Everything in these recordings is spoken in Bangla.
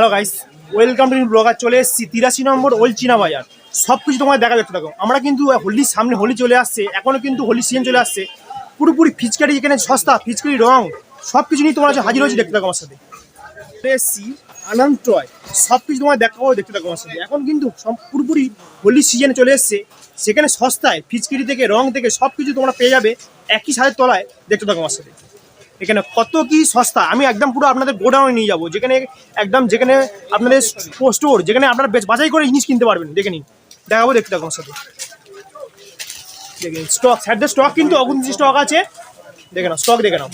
Hello guys welcome to blogger চলে এসেছি তিরাশি নম্বর ওল চীনা বাজার। সব কিছু তোমার দেখা দেখতে থাকো আমরা কিন্তু হোলির সামনে হোলি চলে আসছে এখনও কিন্তু হোলি সিজন চলে আসছে। পুরোপুরি ফিচকারি এখানে সস্তা, ফিচকারি রং সব কিছু নিয়ে তোমার হাজির হয়েছে, দেখতে থাকো আমার সাথে। এসেছি আনন্দ টয়। সব কিছু তোমার দেখাবো, দেখতে থাকো আমার সাথে। এখন কিন্তু সব পুরোপুরি হোলি সিজন চলে এসছে। সেখানে সস্তায়, ফিচকিরি থেকে, রং থেকে সব কিছু তোমরা পেয়ে যাবে, একই সাথে তলায়, দেখতে থাকো আমার সাথে। এখানে কত কি সস্তা? আমি একদম পুরো আপনাদের গোডাউনে নিয়ে যাব। যেখানে একদম যেখানে আপনাদের স্টোর, যেখানে আপনারা বাছাই করে জিনিস কিনতে পারবেন। দেখে নিন। দেখাবো, দেখতে আমার সাথে। দেখে স্টক স্যারদের স্টক কিন্তু অগুন্তি স্টক আছে। দেখে নাও স্টক দেখে নাও।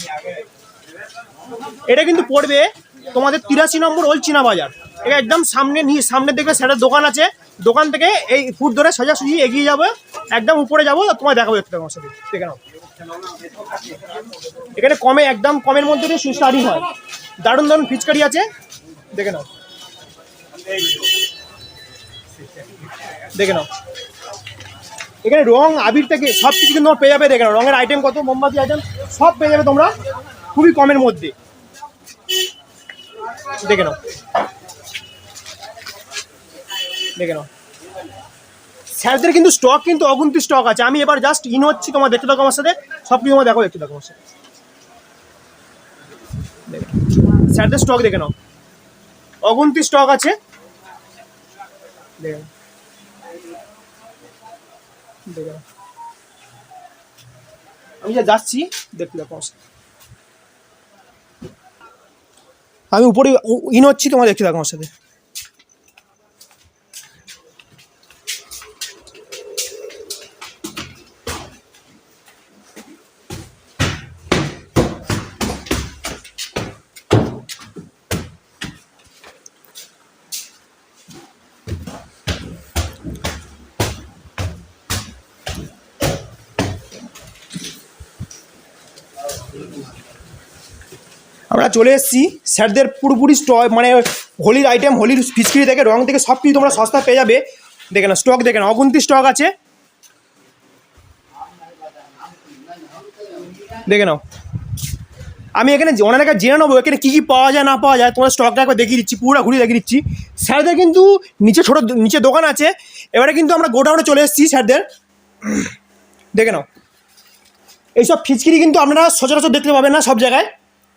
এটা কিন্তু পড়বে তোমাদের তিরাশি নম্বর ওল চীনা বাজার। এটা একদম সামনে নিয়ে, সামনে দেখবে স্যারের দোকান আছে। দোকান থেকে এই ফুট ধরে সোজাসুজি এগিয়ে যাবে, একদম উপরে যাব তোমার দেখাবো, দেখতে আমার সাথে। দেখে নাও। এখানে কমে, একদম কমের মধ্যে দিয়ে স্টার্টিং হয়। দারুণ দারুণ ফিচকারি আছে। দেখে নাও। দেখে নাও। এখানে রং, আবির থেকে সব কিছু কিন্তু পেয়ে যাবে। দেখে নাও, রঙের আইটেম কত, মোমবাতি আইটেম সব পেয়ে যাবে তোমরা খুবই কমের মধ্যে। দেখে নাও। দেখে নাও। স্যারদের কিন্তু স্টক কিন্তু অগুন্তি স্টক আছে। আমি এবার জাস্ট ইন হচ্ছি তোমার দেখতে থাকো আমার সাথে। সব কিছু দেখো দেখতে থাকো আমার সাথে। স্যারদের স্টক দেখে নাও। অগুন্তি স্টক আছে। আমি যা যাচ্ছি, দেখতে দেখো। আমি উপরে ইন হচ্ছি তোমার দেখতে থাকো আমার সাথে। চলে এসেছি। স্যারদের পুরোপুরি স্টক মানে হোলির আইটেম হোলির ফিচকিরি থেকে, রং থেকে সব কিছু তোমরা সস্তা পেয়ে যাবে। দেখে না স্টক দেখে না অগুন্তি স্টক আছে। দেখে নাও। আমি এখানে কাছে জেনে নেব, এখানে কী কী পাওয়া যায়, না পাওয়া যায় তোমার স্টকটা একবার দেখিয়ে দিচ্ছি পুরো ঘুরিয়ে দেখিয়ে দিচ্ছি। স্যারদের কিন্তু নিচে ছোটো নিচে দোকান আছে। এবারে কিন্তু আমরা গোডাউনে চলে এসেছি স্যারদের। দেখে নাও। এইসব ফিচকিরি কিন্তু আপনারা সচরাচর দেখতে পাবেন না সব জায়গায়।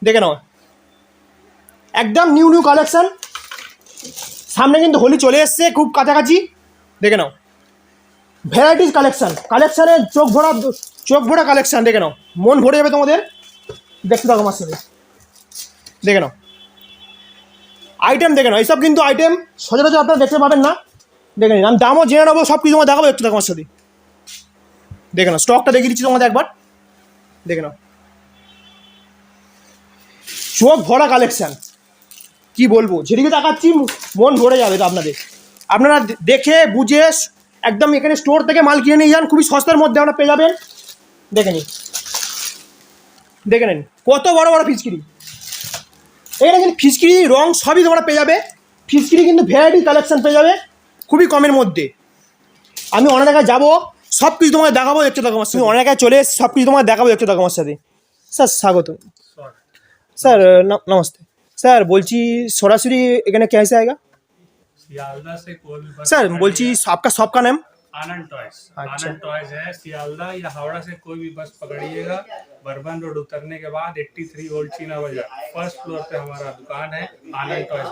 দেখে নাও। একদম নিউ নিউ কালেকশন সামনে কিন্তু হোলি চলে এসছে, খুব কাছাকাছি। দেখে নাও। ভ্যারাইটিস কালেকশন কালেকশানের চোখ ভরা চোখ ভরা কালেকশন দেখে নাও। মন ভরে যাবে তোমাদের। দেখতে থাকো আমার সাথে দেখে নাও। আইটেম দেখে নাও। এইসব কিন্তু আইটেম সচরাচর আপনারা দেখতে পাবেন না। দেখে নিন। আমি দামও জেনে নেব সব কিছু তোমার দেখাবো একটু দেখো আমার সাথে। দেখে নাও স্টকটা দেখিয়ে দিচ্ছি তোমাদের একবার। দেখে নাও। চোখ ভরা কালেকশন কি বলব? যেদিকে তাকাচ্ছি মন ভরে যাবে তো আপনাদের। আপনারা দেখে বুঝে একদম এখানে স্টোর থেকে মাল কিনে নিয়ে যান খুবই সস্তার মধ্যে আপনারা পেয়ে যাবেন। দেখে নিন। দেখে নিন কত বড় বড় ফিচকিরি। এখানে কিন্তু ফিচকিরি রং সবই তোমরা পেয়ে যাবে। ফিচকিরি কিন্তু ভ্যারাইটি কালেকশন পেয়ে যাবে খুবই কমের মধ্যে। আমি অনেক জায়গায় যাব সব কিছু তোমাকে দেখাবো দেখতে থাকো আমার সাথে। অনেক জায়গায় চলে এসে সব কিছু তোমাকে দেখাবো দেখতে থাকো আমার সাথে। স্যার স্বাগত। স্যার। নমস্তে। স্যার বলছি সরাসরি এখানে ক্যাশ আয়েগা सियालदा से कोई भी सर স্যার বলছি आपका शॉप का नाम? आनंद टॉयज। अच्छा। आनंद टॉयज है सियालदा या हावड़ा से कोई भी बस पकड़िएगा। बर्बन रोड उतरने के बाद 83 ओल्ड चीना बाज़ार फ़र्स्ट फ्लोर पे हमारा दुकान है आनंद टॉयज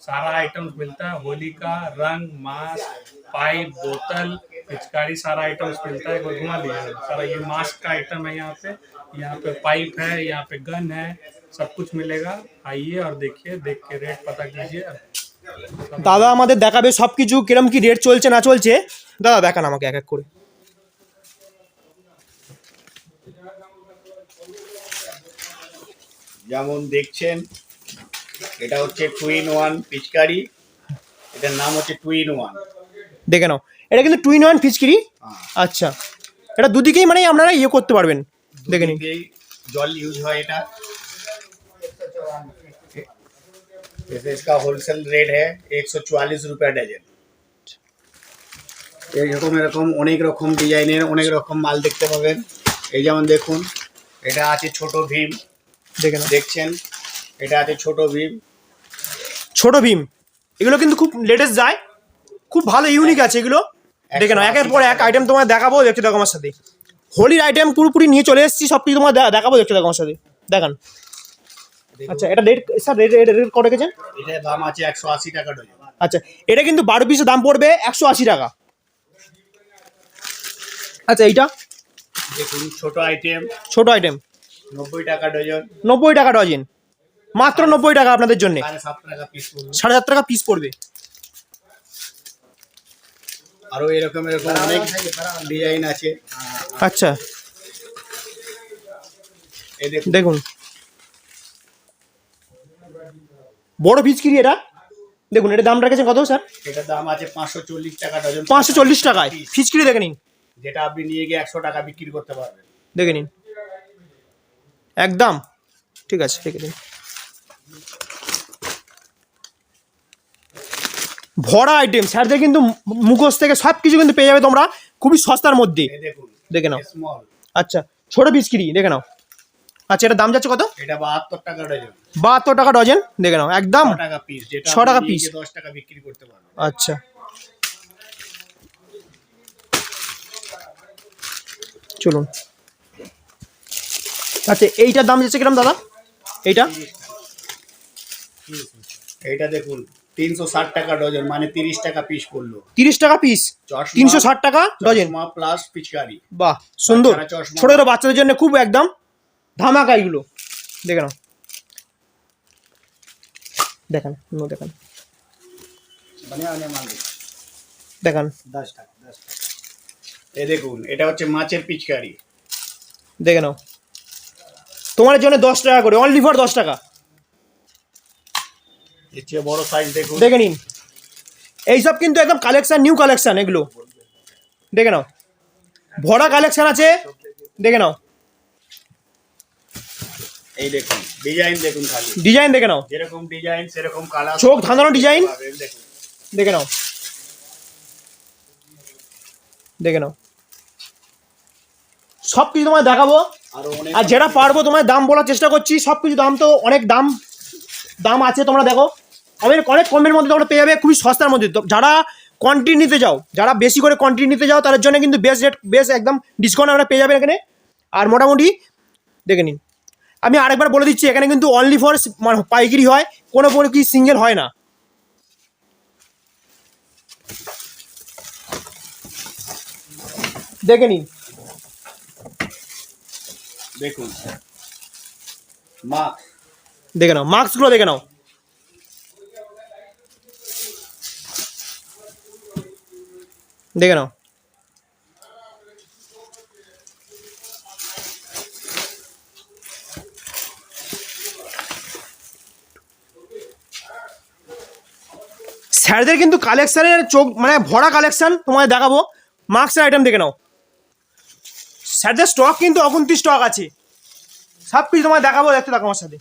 सारा आइटम मिलता है होली का रंग मास्क पाइप बोतल पिचकारी सारा आइटम्स मिलता है घुमा लिया सारा ये मास्क का आइटम है यहाँ पे। यहाँ पे पाइप है यहाँ पे गन है सब कुछ मिलेगा आइए और देखिए देख के रेट पता कीजिए দাদা আমাদের দেখাবে সব কিছু কিরম কি রেট চলছে না চলছে দাদা দেখান আমাকে এক এক করে যেমন দেখছেন এটা হচ্ছে টু ইন ওয়ান পিচকারি এটার নাম হচ্ছে টু ইন ওয়ান দেখে নাও এটা কিন্তু টুইন ওয়ান ফিচকিরি আচ্ছা এটা দুদিকেই মানে আপনারা ইয়ে করতে পারবেন দেখে নিন জল ইউজ হয় এটা जैसे इसका होलसेल रेट है एक सौ চুয়াল্লিশ रुपया ডজন এইরকম এরকম অনেক রকম ডিজাইনের অনেক রকম মাল দেখতে পাবেন এই যেমন দেখুন এটা আছে ছোট ভীম। দেখেন দেখছেন? এটা আছে ছোট ভীম। ছোট ভীম এগুলো কিন্তু খুব লেটেস্ট যায়। খুব ভালো ইউনিক আছে এগুলো। দেখে নাও একের পর এক আইটেম তোমার দেখাবো দেখছ দেখো আমার সাথে। হোলির আইটেম পুরোপুরি নিয়ে চলে এসেছি সব কিছু তোমার দেখাবো দেখছ দেখো আমার সাথে। দেখান। আচ্ছা এটা রেট স্যার রেট রেট কত রেখেছেন? এটার দাম আছে একশো আশি টাকা ডজন। আচ্ছা এটা কিন্তু বারো পিসের দাম পড়বে একশো আশি টাকা। আচ্ছা এইটা? দেখুন ছোট আইটেম ছোট আইটেম নব্বই টাকা ডজন। নব্বই টাকা ডজন। মাত্র নব্বই টাকা আপনাদের জন্য। সাড়ে সাত টাকা পিস পড়বে। সাড়ে টাকা পিস পড়বে। আরও এরকম এরকম অনেক ডিজাইন আছে। আচ্ছা। এই দেখুন দেখুন বড় পিচকিরি এটা? দেখুন এটা দাম রেখেছেন কত স্যার? এটার দাম আছে পাঁচশো চল্লিশ টাকা ডজন। পাঁচশো চল্লিশ টাকায়। ফিচকিরি দেখে নিন। যেটা আপনি নিয়ে গিয়ে একশো টাকা বিক্রি করতে পারবেন। দেখে নিন। একদম। ঠিক আছে রেখে দিন ভরা আইটেম স্যারদের কিন্তু মুখোশ থেকে সব কিছু কিন্তু পেয়ে যাবে তোমরা। খুবই সস্তার মধ্যে। দেখুন দেখে নাও। আচ্ছা ছোট পিচকিরি দেখে নাও। আচ্ছা এটা দাম যাচ্ছে কত? এটা বাহাত্তর টাকা ডজন। বাহাত্তর টাকা ডজন? দেখে নাও একদম ছ টাকা পিস যেটা টাকা বিক্রি করতে পারবেন। আচ্ছা। চলুন। আচ্ছা এইটার দাম যাচ্ছে কিরম দাদা? এইটা? এইটা দেখুন তিনশো ষাট টাকা ডজন মানে তিরিশ টাকা পিস পড়ল তিরিশ টাকা পিস তিনশো ষাট টাকা ডজন? প্লাস পিচকারি। বাহ সুন্দর। ছোট ছোট বাচ্চাদের জন্য খুব একদম ধামাকা এগুলো। দেখে নাও। দেখান নো দেখান। দেখান। এই দেখুন এটা হচ্ছে মাছের পিচকারি। দেখে নাও। তোমার জন্য দশ টাকা করে অনলি ফর দশ টাকা। এর চেয়ে বড় সাইজ দেখুন। দেখে নিন। এইসব কিন্তু একদম কালেকশন নিউ কালেকশন এগুলো। দেখে নাও। ভরা কালেকশন আছে। দেখে নাও। এই দেখুন ডিজাইন দেখুন খালি। ডিজাইন দেখে নাও। যেরকম ডিজাইন সেরকম কালার চোখ ধাঁধানো ডিজাইন দেখুন। দেখে নাও। দেখে নাও। সব কিছু তোমায় দেখাবো। আর যেটা পারব তোমায় দাম বলার চেষ্টা করছি সব কিছু দাম তো অনেক দাম দাম আছে তোমরা দেখো। অনেক অনেক কমের মধ্যে তোমরা পেয়ে যাবে খুবই সস্তার মধ্যে। যারা কোয়ান্টিটি নিতে যাও যারা বেশি করে কোয়ান্টিটি নিতে যাও তাদের জন্য কিন্তু বেস্ট রেট বেশ একদম ডিসকাউন্ট আমরা পেয়ে যাবে এখানে। আর মোটামুটি দেখে নিন। আমি আরেকবার বলে দিচ্ছি এখানে কিন্তু অনলি ফর পাইকারি হয় কোনো কোনো কি সিঙ্গেল হয় না। দেখে নিন। দেখুন। দেখে নাও মার্কসগুলো দেখে নাও। দেখে নাও। স্যারদের কিন্তু কালেকশনের চোখ মানে ভরা কালেকশন তোমায় দেখাবো। মাস্কের আইটেম দেখে নাও। স্যারদের স্টক কিন্তু অগুন্তি স্টক আছে। সব কিছু তোমায় দেখাবো দেখতে থাকো আমার সাথে।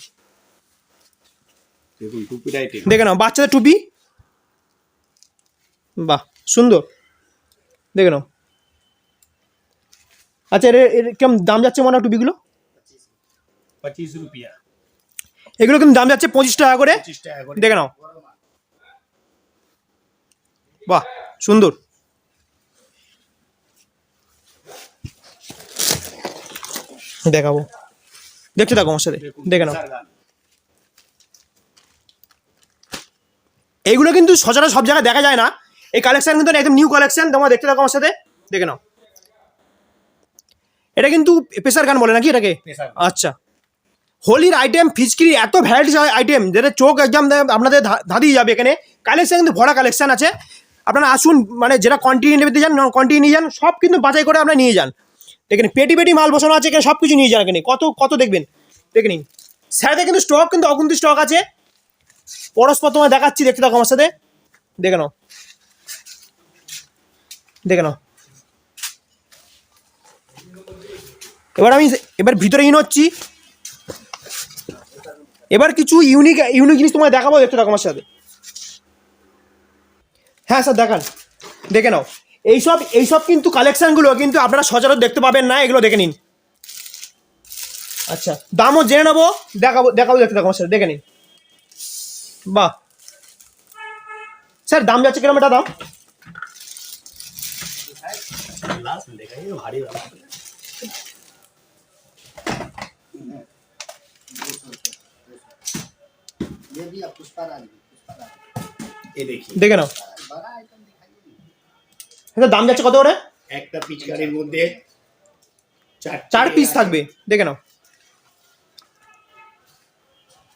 দেখে নাও বাচ্চাদের টুপি। বাহ সুন্দর। দেখে নাও। আচ্ছা এর এর কেমন দাম যাচ্ছে মনে হয় টুপিগুলো? পঁচিশ রুপিয়া। এগুলো কিন্তু দাম যাচ্ছে পঁচিশ টাকা করে। পঁচিশ টাকা করে। দেখে নাও। বাহ সুন্দর। দেখাবো। দেখতে থাকো আমার সাথে দেখে নাও। এইগুলো কিন্তু সচরাচর সব জায়গায় দেখা যায় না। এই কালেকশন কিন্তু একদম নিউ কালেকশন তোমরা দেখতে থাকো আমার সাথে দেখে নাও। এটা কিন্তু প্রেসার গান বলে নাকি এটাকে? আচ্ছা। হোলির আইটেম ফিচকিরি এত ভ্যারাইটিস আইটেম যেটা চোখ একদম আপনাদের ধাঁধিয়ে যাবে এখানে। কালেকশন কিন্তু ভরা কালেকশন আছে। আপনারা আসুন মানে যেটা কন্টিনিউ নিতে যান কন্টিনিউ নিয়ে যান, সব কিন্তু বাছাই করে আপনারা নিয়ে যান। দেখেন, পেটি পেটি মাল বসানো আছে এখানে সব কিছু নিয়ে যান এখানে। কত কত দেখবেন? দেখে নিন। কিন্তু স্টক কিন্তু অগুন্তি স্টক আছে। পরস্পর তোমায় দেখাচ্ছি, দেখতে থাকো আমার সাথে। দেখে নাও। দেখে নাও। এবার আমি, এবার ভিতরে ইন হচ্ছি। এবার কিছু ইউনিক ইউনিক জিনিস তোমায় দেখাবো, দেখতে থাকো আমার সাথে। হ্যাঁ স্যার দেখান। দেখে নাও। এইসব এইসব কিন্তু কালেকশানগুলো কিন্তু আপনারা সচরাচর দেখতে পাবেন না এগুলো দেখে নিন। আচ্ছা দামও জেনে নেব দেখাবো দেখাবো দেখতে দেখো স্যার দেখে নিন। বাহ। স্যার দাম যাচ্ছে কিরম এটা দাম? দেখে নাও। এটা দাম যাচ্ছে কত করে? একটা পিচকারির মধ্যে চার পিস থাকবে দেখে নাও।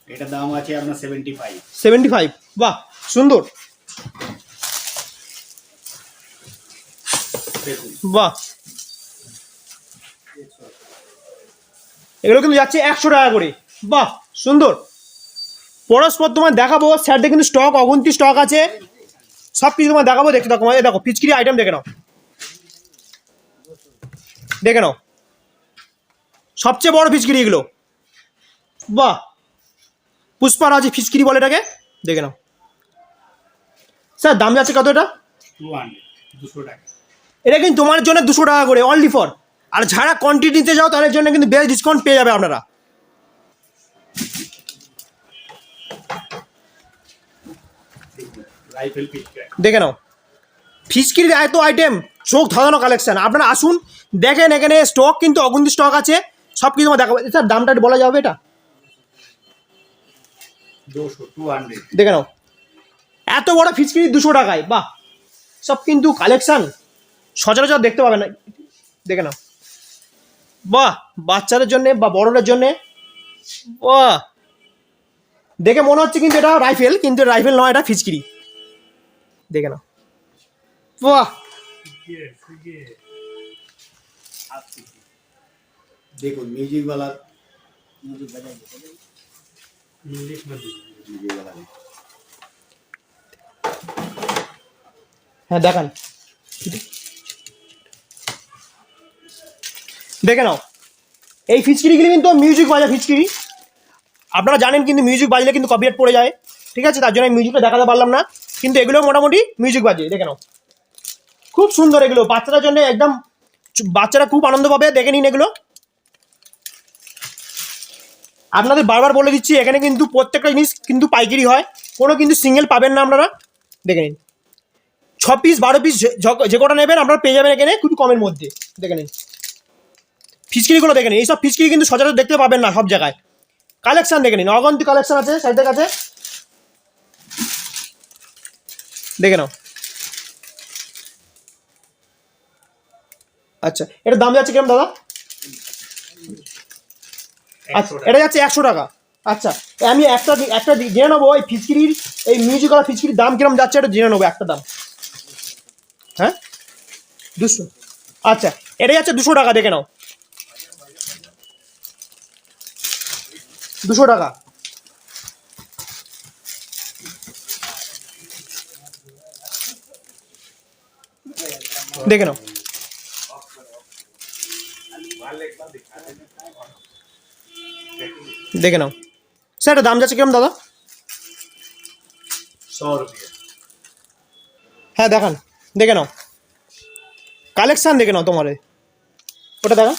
এটা দাম আছে আপনার সেভেন্টি ফাইভ সেভেন্টি ফাইভ বাহ সুন্দর। বাহ। এগুলো কিন্তু যাচ্ছে একশো টাকা করে। বাহ সুন্দর। পরস্পর তোমার দেখাবো স্যারদের কিন্তু স্টক অগুন্তি স্টক আছে। সব কিছু তোমার দেখাবো দেখতে দেখো এই দেখো, পিচকিরি আইটেম দেখে নাও। দেখে নাও। সবচেয়ে বড় ফিচকিরি এগুলো। বাহ! পুষ্পারাজি ফিচকিরি বলে এটাকে? দেখে নাও। স্যার, দাম যাচ্ছে কত এটা? এটা কিন্তু তোমার জন্য দুশো টাকা করে অনলি ফর আর যারা কোয়ান্টিটি নিতে যাও তাদের জন্য কিন্তু বেশ ডিসকাউন্ট পেয়ে যাবে আপনারা রাইফেল পিচকারি দেখে নাও। ফিসকির এত আইটেম চোখ ধাঁধানো কালেকশন আপনারা আসুন দেখেন এখানে স্টক কিন্তু অগুন্তি স্টক আছে সব কিছু তোমার দেখাবো। স্যার দামটা বলা যাবে এটা? দেখে নাও। এত বড় ফিচকিরি দুশো টাকায় বাহ! সব কিন্তু কালেকশন সচরাচর দেখতে পাবে না। দেখে নাও। বাহ! বাচ্চাদের জন্যে বা বড়দের জন্যে। বাহ! দেখে মনে হচ্ছে কিন্তু এটা রাইফেল কিন্তু রাইফেল নয় এটা ফিচকিরি দেখে নাও। বাহ! দেখুন মিউজিক বালার হ্যাঁ দেখান। দেখে নাও। এই ফিচকিরিগুলি কিন্তু মিউজিক বাজা ফিচকিরি। আপনারা জানেন কিন্তু মিউজিক বাজলে কিন্তু কপিরাইট পড়ে যায়। ঠিক আছে? তার জন্য মিউজিকটা দেখাতে পারলাম না। কিন্তু এগুলো মোটামুটি মিউজিক বাজে, দেখে নাও। খুব সুন্দর এগুলো, বাচ্চাদের জন্য একদম বাচ্চারা খুব আনন্দ পাবে, দেখে নিন এগুলো। আপনাদের বারবার বলে দিচ্ছি, এখানে কিন্তু প্রত্যেকটা জিনিস কিন্তু পাইকারি হয়, কোনো কিন্তু সিঙ্গেল পাবেন না আপনারা। দেখে নিন। ছ পিস বারো পিস যে- কটা নেবেন, আপনারা পেয়ে যাবেন এখানে খুবই কমের মধ্যে। দেখে নিন। ফিচকিরিগুলো দেখে নিন, এইসব ফিচকিরি কিন্তু সচরাচর দেখতে পাবেন না সব জায়গায়। কালেকশান দেখে নিন, অগন্তি কালেকশান আছে সাইডের কাছে। দেখে নাও। আচ্ছা এটার দাম যাচ্ছে কিরম দাদা? আচ্ছা এটা যাচ্ছে একশো টাকা। আচ্ছা আমি একটা একটা জেনে নেব এই ফিচকিরির এই মিউজিক্যাল ফিচকিরির দাম কিরম যাচ্ছে এটা জেনে নেব একটা দাম। হ্যাঁ? দুশো। আচ্ছা এটা যাচ্ছে দুশো টাকা দেখে নাও। দুশো টাকা। দেখে নাও। দেখে নাও। স্যার, এটা দাম যাচ্ছে কিরম, দাদা? হ্যাঁ দেখান। দেখে নাও। কালেকশান দেখে নাও তোমার। ওটা দেখা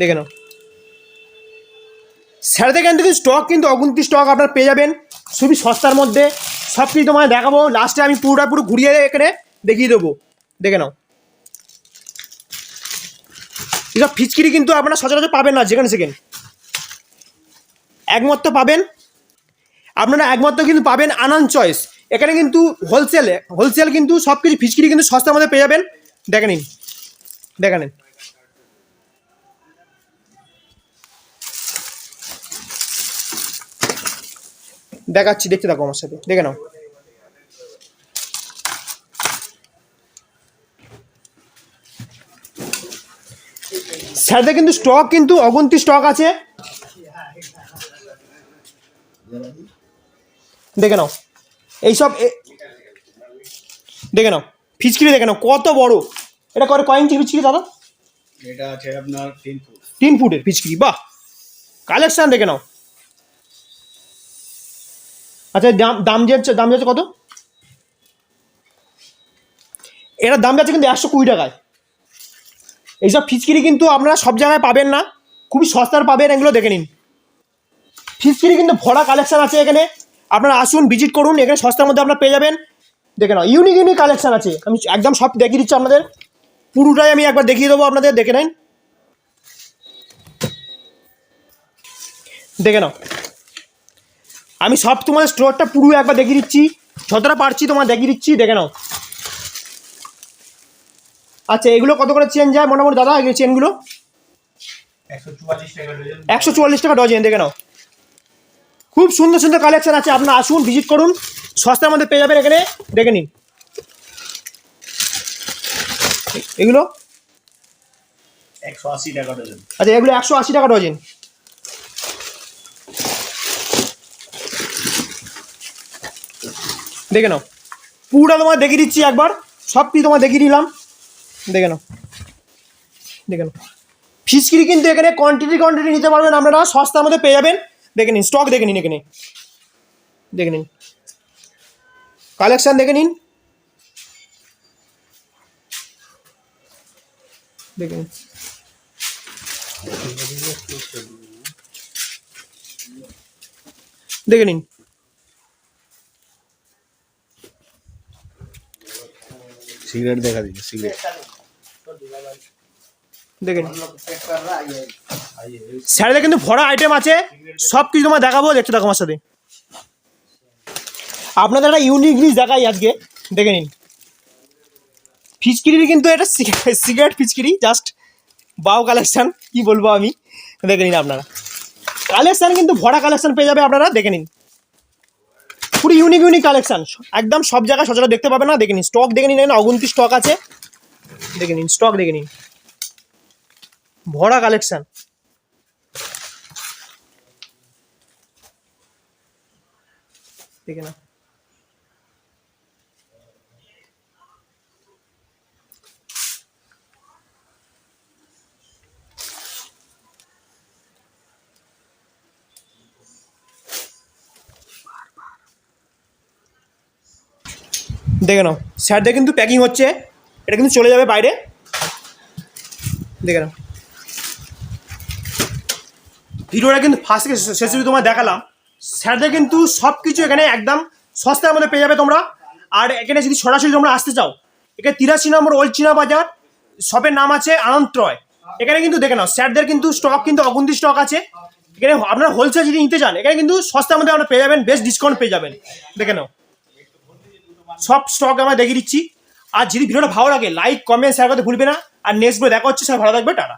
দেখে নাও। স্যারদের কিন্তু স্টক কিন্তু অগুন্তি স্টক আপনার পেয়ে যাবেন। খুবই সস্তার মধ্যে। সব কিছু তোমায় দেখাবো। লাস্টে আমি পুরোটা পুরো ঘুরিয়ে এখানে দেখিয়ে দেবো। দেখে নাও। এসব ফিচকিরি কিন্তু আপনারা সচরাচর পাবেন না যেখানে সেখানে। একমাত্র পাবেন, আপনারা একমাত্র কিন্তু পাবেন আনন্দ চয়েস এখানে কিন্তু হোলসেলে হোলসেল কিন্তু সব কিছু ফিচকিরি কিন্তু সস্তার মধ্যে পেয়ে যাবেন। দেখে নিন দেখে নিন। দেখাচ্ছি, দেখতে থাকো আমার সাথে। দেখে নাও। স্যারদের কিন্তু স্টক কিন্তু অগন্তি স্টক আছে। দেখে নাও। এইসব দেখে নাও। ফিচকিরি দেখে নাও কত বড়। এটা করে কয় ইঞ্চি ফিচকিরি দাদা? এটা আছে আপনার তিন ফুট। তিন ফুটের ফিচকিরি বাহ! কালেকশন দেখে নাও। আচ্ছা দাম দাম যাচ্ছে দাম যাচ্ছে কত? এটার দাম যাচ্ছে কিন্তু একশো কুড়ি টাকায়। এইসব ফিচকিরি কিন্তু আপনারা সব জায়গায় পাবেন না। খুবই সস্তার পাবেন, এগুলো দেখে নিন। ফিচকিরি কিন্তু ভরা কালেকশান আছে এখানে। আপনারা আসুন ভিজিট করুন, এখানে সস্তার মধ্যে আপনারা পেয়ে যাবেন। দেখে নাও ইউনিক ইউনিক কালেকশান আছে। আমি একদম সব দেখিয়ে দিচ্ছি আপনাদের। পুরোটাই আমি একবার দেখিয়ে দেবো আপনাদের, দেখে নেন। দেখে নাও। আমি সব তোমার স্টোরটা পুরো একবার দেখিয়ে দিচ্ছি। যতটা পারছি তোমার দেখিয়ে দিচ্ছি, দেখে নাও। আচ্ছা এগুলো কত করে চেন যায়? মোটামুটি দাদা, এই চেনগুলো একশো চুয়াল্লিশ টাকা ডজন, দেখে নাও। খুব সুন্দর সুন্দর কালেকশন আছে, আপনার আসুন ভিজিট করুন। সস্তার মধ্যে পেয়ে যাবেন এখানে, দেখে নিন। এগুলো? আচ্ছা এগুলো একশো আশি টাকা ডজন। দেখে নাও। পুরোটা তোমার দেখিয়ে দিচ্ছি একবার সব কিছু তোমার দেখিয়ে দিলাম। দেখে নাও। দেখে নাও। ফিসকিরি কিন্তু এখানে কোয়ান্টিটি কোয়ান্টিটি নিতে পারবেন। আপনারা সস্তার মধ্যে পেয়ে যাবেন। দেখে নিন স্টক দেখে নিন এখানে। দেখে নিন। কালেকশন দেখে নিন। দেখে নিন। দেখে নিন। সিগারেট দেখা দিচ্ছে সিগারেট দেখে নিন सेट कर रहा है ये স্যারেদের কিন্তু ভরা আইটেম আছে সব কিছু তোমার দেখাবো দেখতে থাকো আমার সাথে আপনাদের একটা ইউনিক জিনিস দেখাই আজকে দেখে নিন ফিচকিরির কিন্তু এটা সিগারেট ফিচকিরি জাস্ট বাও কালেকশন কি বলবো আমি দেখে নিন আপনারা কালেকশন কিন্তু ভরা কালেকশন পেয়ে যাবে আপনারা দেখে নিন পুরো ইউনিক ইউনিক কালেকশন একদম সব জায়গায় সচরাচর দেখতে পাবে না, দেখে নিন। স্টক দেখে নিন অগুন্তি স্টক আছে। দেখে নিন স্টক দেখে নিন। ভরা কালেকশন দেখে না দেখে নাও। স্যারদের কিন্তু প্যাকিং হচ্ছে। এটা কিন্তু চলে যাবে বাইরে। দেখে নাও। ভিডিওটা কিন্তু ফার্স্ট থেকে শেষ অবধি তোমার দেখালাম। স্যারদের কিন্তু সব কিছু এখানে একদম সস্তার মধ্যে পেয়ে যাবে তোমরা। আর এখানে যদি সরাসরি তোমরা আসতে চাও এখানে তিরাশি নম্বর ওলচিনা বাজার, শপের নাম আছে আনন্ত্রয়। এখানে কিন্তু দেখে নাও, স্যারদের কিন্তু স্টক কিন্তু অগুন্তি স্টক আছে। এখানে আপনারা হোলসেল যদি নিতে চান, এখানে কিন্তু সস্তার মধ্যে আপনারা পেয়ে যাবেন বেস্ট ডিসকাউন্ট পেয়ে যাবেন। দেখে নাও। সব স্টক আমরা দেখিয়ে দিচ্ছি। আর যদি ভিডিওটা ভালো লাগে লাইক কমেন্ট শেয়ার করতে ভুলবে না। আর নেক্সট ভিডিও দেখা হচ্ছে স্যার ভালো থাকবে, টাটা।